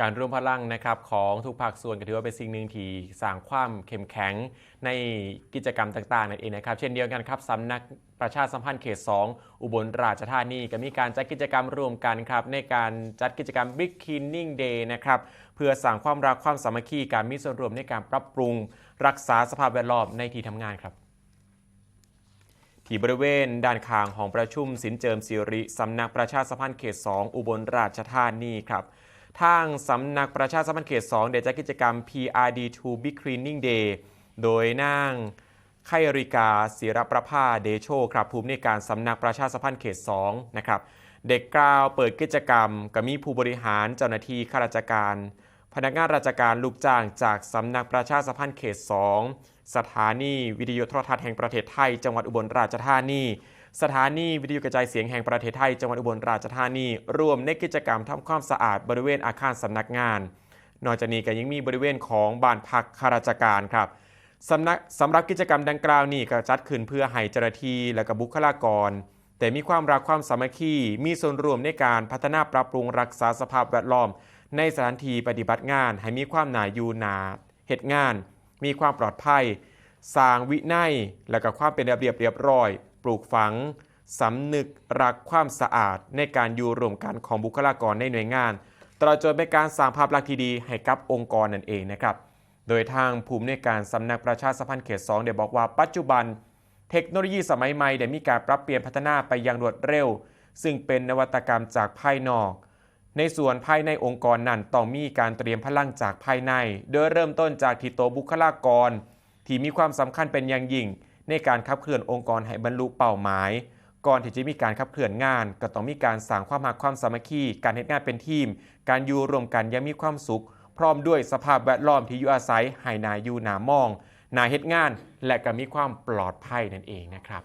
การร่วมพลังนะครับของทุกภาคส่วนก็ถือว่าเป็นสิ่งหนึ่งที่สร้างความเข้มแข็งในกิจกรรมต่างๆนั่นเองนะครับ เช่นเดียวกันครับสำนักประชาสัมพันธ์เขต 2 อุบลราชธานีก็มีการจัดกิจกรรมร่วมกันครับในการจัดกิจกรรม Big Cleaning Day นะครับเพื่อสร้างความรักความสามัคคีการมีส่วนร่วมในการปรับปรุง รักษาสภาพแวดล้อมในที่ทำงานครับที่บริเวณด้านข้างของประชุมสินเจิมสิริสำนักประชาสัมพันธ์เขต 2 อุบลราชธานีครับ ทางสำนักประชาสัมพันธ์เขต 2 เดี่ยวจัดกิจกรรม PRD2 Big Cleaning Day โดยนางไคริกาศิรประภาเดโชครับภูมิในการสำนักประชาสัมพันธ์เขต 2 นะครับ เด็กกล่าวเปิดกิจกรรมก็มีผู้บริหารเจ้าหน้าที่ข้าราชการ พนักงานราชการลูกจ้างจากสำนักประชาสัมพันธ์เขต 2 สถานีวิทยุโทรทัศน์แห่งประเทศไทย จังหวัดอุบลราชธานี สถานีวิทยุกระจายเสียงแห่งประเทศไทยจังหวัดอุบลราชธานีรวมในกิจกรรมทำความสะอาดบริเวณอาคารสำนักงาน นอกจากนี้ก็ยังมีบริเวณของบ้านพักข้าราชการครับสำนักสำหรับกิจกรรมดังกล่าวนี้ก็จัดขึ้นเพื่อให้เจ้าหน้าที่และก็บุคลากร แต่มีความรักความสามัคคีมีส่วนร่วมในการพัฒนาปรับปรุงรักษาสภาพแวดล้อม ในสถานที่ปฏิบัติงาน ให้มีความหนาอยู่หนาเหตุงาน มีความปลอดภัย สร้างวินัย และก็ความเป็นระเบียบเรียบร้อย ปลูกฝังสำนึกรักความสะอาดในการอยู่ร่วมกันของบุคลากรในหน่วยงาน ตลอดจนเป็นการสร้างภาพลักษณ์ที่ดีให้กับองค์กรนั่นเองนะครับ โดยทางภูมิในการสำนักประชาสัมพันธ์เขต2ได้บอกว่าปัจจุบัน เทคโนโลยีสมัยใหม่ได้มีการปรับเปลี่ยนพัฒนาไปอย่างรวดเร็ว ซึ่งเป็นนวัตกรรมจากภายนอก ในส่วนภายในองค์กรนั้นต้องมีการเตรียมพลังจากภายใน โดยเริ่มต้นจากที่โตวบุคลากร ที่มีความสำคัญเป็นอย่างยิ่ง ในการขับเคลื่อนองค์กรให้บรรลุเป้าหมาย ก่อนที่จะมีการขับเคลื่อนงาน ก็ต้องมีการสร้างความหักความสามัคคี การเฮ็ดงานเป็นทีม การอยู่รวมกันยังมีความสุข พร้อมด้วยสภาพแวดล้อมที่อยู่อาศัยให้นายอยู่หนามองนายเฮ็ดงาน และก็มีความปลอดภัยนั่นเองนะครับ